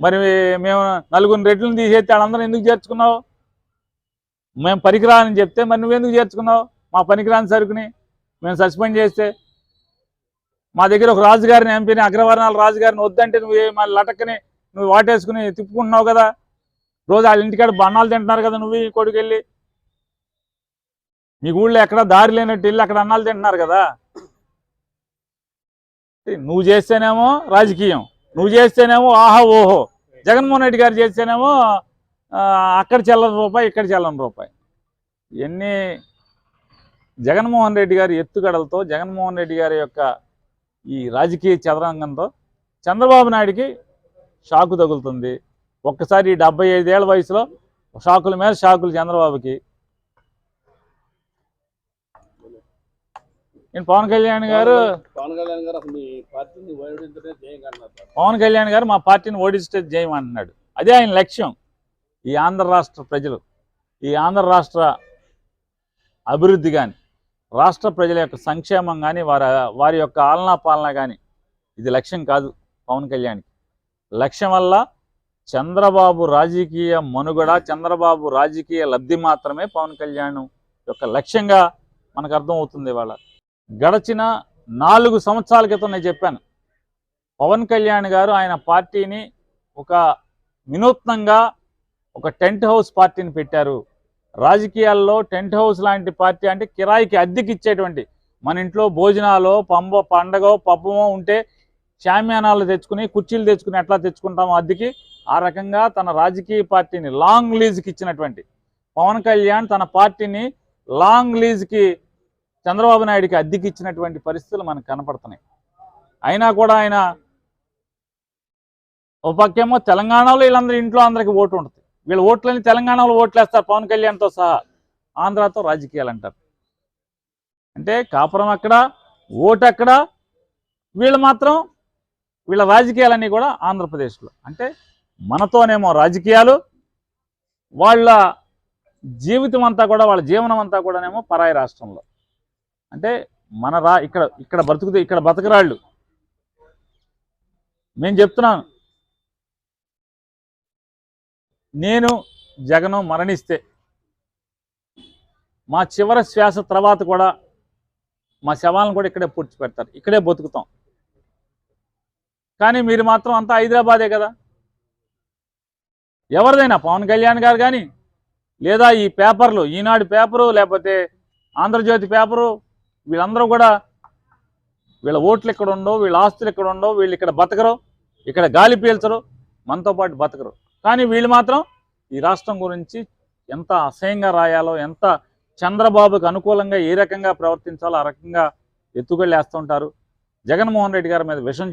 మరి మేము నలుగురు రెడ్లను తీసేస్తే వాళ్ళందరూ ఎందుకు చేర్చుకున్నావు? మేము పనికిరాని చెప్తే మరి నువ్వెందుకు చేర్చుకున్నావు? మా పనికిరాని సరుకుని మేము సస్పెండ్ చేస్తే మా దగ్గర ఒక రాజుగారిని ఎంపీని అగ్రవర్ణాల రాజుగారిని వద్దంటే నువ్వు ఏ- మళ్ళీ లటక్కని నువ్వు వాటేసుకుని తిప్పుకుంటున్నావు కదా? రోజు వాళ్ళ ఇంటికాడ బన్నాలు తింటున్నారు కదా నువ్వు ఈ కొడుకు వెళ్ళి మీ ఊళ్ళో ఎక్కడ దారి లేనట్టు వెళ్ళి అక్కడ అన్నాలు తింటున్నారు కదా? నువ్వు చేస్తేనేమో రాజకీయం. నువ్వు చేస్తేనేమో ఆహా ఓహో. జగన్మోహన్ రెడ్డి గారు చేస్తేనేమో అక్కడ చెల్లని రూపాయి ఇక్కడ చెల్లని రూపాయి. ఎన్ని జగన్మోహన్ రెడ్డి గారి ఎత్తుగడలతో జగన్మోహన్ రెడ్డి గారి యొక్క ఈ రాజకీయ చదరంగంతో చంద్రబాబు నాయుడికి షాకు తగులుతుంది. ఒక్కసారి ఈ డెబ్బై ఐదేళ్ళ వయసులో షాకుల మీద షాకులు చంద్రబాబుకి. నేను పవన్ కళ్యాణ్ గారు పవన్ కళ్యాణ్ గారు అసలు పవన్ కళ్యాణ్ గారు మా పార్టీని ఓడిస్తే జయం అంటున్నాడు అదే ఆయన లక్ష్యం ఈ ఆంధ్ర రాష్ట్ర ప్రజలు. ఈ ఆంధ్ర రాష్ట్ర అభివృద్ధి కానీ రాష్ట్ర ప్రజల యొక్క సంక్షేమం కానీ వారి వారి యొక్క ఆలనా పాలన కానీ ఇది లక్ష్యం కాదు పవన్ కళ్యాణ్కి. లక్ష్యం వల్ల చంద్రబాబు రాజకీయ మనుగడ చంద్రబాబు రాజకీయ లబ్ధి మాత్రమే పవన్ కళ్యాణ్ యొక్క లక్ష్యంగా మనకు అర్థమవుతుంది ఇవాళ. గడచిన నాలుగు సంవత్సరాల క్రితం నేను చెప్పాను. పవన్ కళ్యాణ్ గారు ఆయన పార్టీని ఒక వినూత్నంగా ఒక టెంట్ హౌస్ పార్టీని పెట్టారు. రాజకీయాల్లో టెంట్ హౌస్ లాంటి పార్టీ అంటే కిరాయికి అద్దెకి ఇచ్చేటువంటి మన ఇంట్లో భోజనాలు పంబ పండగ పబ్బమో ఉంటే షామ్యానాలు తెచ్చుకుని కుర్చీలు తెచ్చుకుని ఎట్లా తెచ్చుకుంటామో అద్దెకి ఆ రకంగా తన రాజకీయ పార్టీని లాంగ్ లీజ్కి ఇచ్చినటువంటి పవన్ కళ్యాణ్ తన పార్టీని లాంగ్ లీజ్కి చంద్రబాబు నాయుడికి అద్దెకి ఇచ్చినటువంటి పరిస్థితులు మనకు కనపడుతున్నాయి. అయినా కూడా ఆయన ఒక తెలంగాణలో వీళ్ళందరూ ఇంట్లో అందరికి ఓటు ఉంటుంది. వీళ్ళ ఓట్లని తెలంగాణలో ఓట్లు వేస్తారు పవన్ కళ్యాణ్తో సహా. ఆంధ్రాతో రాజకీయాలు అంటారు. అంటే కాపురం అక్కడ ఓటు అక్కడ వీళ్ళు మాత్రం వీళ్ళ రాజకీయాలన్నీ కూడా ఆంధ్రప్రదేశ్లో. అంటే మనతోనేమో రాజకీయాలు వాళ్ళ జీవితం అంతా కూడా వాళ్ళ జీవనం అంతా కూడానేమో పరాయి రాష్ట్రంలో. అంటే మన రా ఇక్కడ ఇక్కడ బ్రతుకుతే ఇక్కడ బతకరాళ్ళు. నేను చెప్తున్నాను. నేను జగనం మరణిస్తే మా చివరి శ్వాస తర్వాత కూడా మా శవాలను కూడా ఇక్కడే పూడ్చి పెడతారు. ఇక్కడే బతుకుతాం. కానీ మీరు మాత్రం అంతా హైదరాబాదే కదా? ఎవరిదైనా? పవన్ కళ్యాణ్ గారు కానీ లేదా ఈ పేపర్లు ఈనాడు పేపరు లేకపోతే ఆంధ్రజ్యోతి పేపరు వీళ్ళందరూ కూడా వీళ్ళ ఓట్లు ఇక్కడ ఉండవు వీళ్ళ ఆస్తులు ఇక్కడ ఉండవు వీళ్ళు ఇక్కడ బతకరు ఇక్కడ గాలి పీల్చరు మనతో పాటు బతకరు. కానీ వీళ్ళు మాత్రం ఈ రాష్ట్రం గురించి ఎంత అసహ్యంగా రాయాలో ఎంత చంద్రబాబుకు అనుకూలంగా ఏ రకంగా ప్రవర్తించాలో ఆ రకంగా ఎత్తుకెళ్ళేస్తుంటారు జగన్మోహన్ రెడ్డి గారి మీద విషం